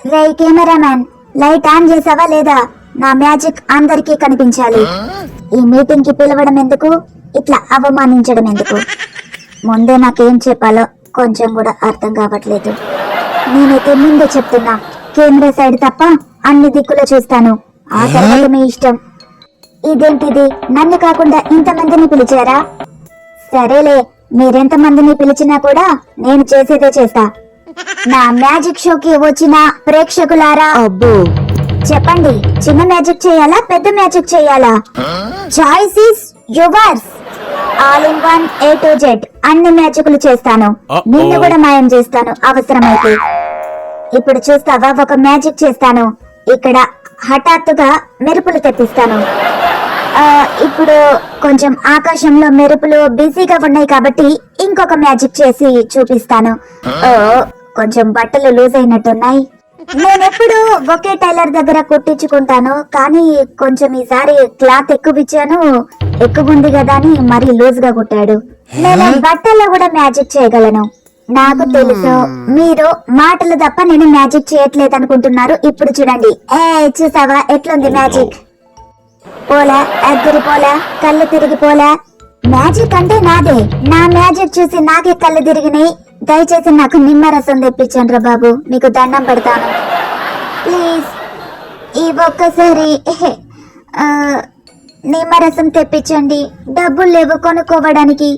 Ray cameraman light on చేసావా లేదా? నా మ్యాజిక్ అందరికీ కనిపించాలి. ఈ మీటింగ్కి పిలవడం ఎందుకు? ఇట్లా అవమానించడం ఎందుకు? ముందే నాకేం చెప్పాలో కొంచెం కూడా అర్థం కావట్లేదు. నేనైతే ముందే చెప్తున్నా కెమెరా సైడ్ తప్ప అన్ని దిక్కులో చూస్తాను. ఆ తర్వాత మీ ఇష్టం. ఇదేంటిది? నన్ను కాకుండా ఇంతమందిని పిలిచారా? సరేలే మీరెంత మందిని పిలిచినా కూడా నేను చేసేదే చేస్తా. నా మ్యాజిక్ షోకి వచ్చిన ప్రేక్షకులారా అబ్బో. చెప్పండి చిన్న మ్యాజిక్ చేయాలా పెద్ద మ్యాజిక్ చేయాలా? Choice is yours all in one A to Z అన్ని మ్యాజిక్లు చేస్తాను. నిన్ను కూడా మాయం చేస్తాను. అవసరమైతే. ఇప్పుడు చూస్తావా? ఒక మ్యాజిక్ చేస్తాను. ఇక్కడ హఠాత్తుగా మెరుపులు తెప్పిస్తాను. ఆ, ఇప్పుడు కొంచెం ఆకాశంలో మెరుపులు బిజీగా ఉన్నాయి కాబట్టి ఇంకొక మ్యాజిక్ చేసి చూపిస్తాను. ఓ కొంచెం బట్టలు లూజ్ అయినట్టున్నాయి నేనెప్పుడు ఒకే టైలర్ దగ్గర కుట్టించుకుంటాను కానీ కొంచెం ఈసారి క్లాత్ ఎక్కువ ఇచ్చాను ఎక్కువ ఉంది కదా అని మరీ లూజ్గా కుట్టాడు నేను బట్టల్లో కూడా మ్యాజిక్ చేయగలను. నాకు తెలుసు మీరు మాటలు తప్ప నేను మ్యాజిక్ చేయట్లేదు అనుకుంటున్నారు ఇప్పుడు చూడండి. ఏ చూసావా? ఎట్లుంది మ్యాజిక్? పోలా అద్దరి పోలా కళ్ళు తిరిగిపోలా మ్యాజిక్ అంటే నాదే. నా మ్యాజిక్ చూసి నాకే కళ్ళు తిరిగినాయి. దయచేసి నాకు నిమ్మరసం తెప్పించండి బాబు. మీకు దండం పెడతాను. ప్లీజ్ ఈ ఒక్కసారి నిమ్మరసం తెప్పించండి. డబ్బులు లేవు కొనుక్కోవడానికి.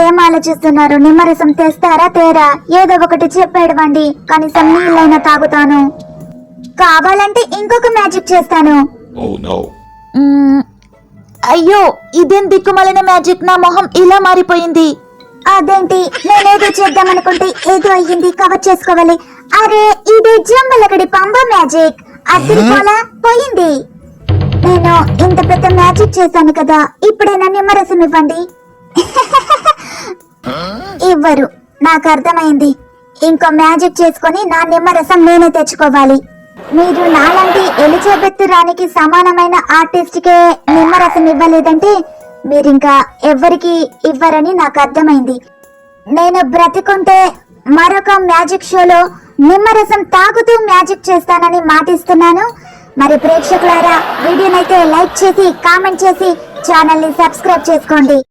ఏం ఆలోచిస్తున్నారు? నిమ్మరసం తెస్తారా తేరా? ఏదో ఒకటి చెప్పేడవండి. కనీసం నీళ్ళైనా తాగుతాను. కావాలంటే ఇంకొక మ్యాజిక్ చేస్తాను. Oh. అయ్యో ఇదేం దిక్కుమాలిన మ్యాజిక్? నా మొహం ఇలా మారిపోయింది. అదేంటి? నేనేదో చేద్దాం అనుకుంటే ఏదో అయ్యింది కవర్ చేసుకోవాలి. అరే ఇది జంబలగడి పంబ మ్యాజిక్. అద్దరిపోలా పోయింది. నేను ఇంత పెద్ద మ్యాజిక్ చేశాను కదా ఇప్పుడైనా నిమ్మరసం ఇవ్వండి. ఇవ్వరు. నాకు అర్థమైంది. ఇంకో మ్యాజిక్ చేసుకొని నా నిమ్మరసం నేనే తెచ్చుకోవాలి. మీరు నాలాంటి ఎలిజబెత్ రాణికి సమానమైన ఆర్టిస్ట్ కే నిమ్మరసం ఇవ్వలేదంటే మీరింకా ఎవ్వరికి ఇవ్వరని నాకు అర్థమైంది. నేను బ్రతికుంటే మరొక మ్యాజిక్ షోలో నిమ్మరసం తాగుతూ మ్యాజిక్ చేస్తానని మాటిస్తున్నాను. మరి ప్రేక్షకులారా వీడియోనైతే లైక్ చేసి కామెంట్ చేసి ఛానల్ని సబ్స్క్రైబ్ చేసుకోండి.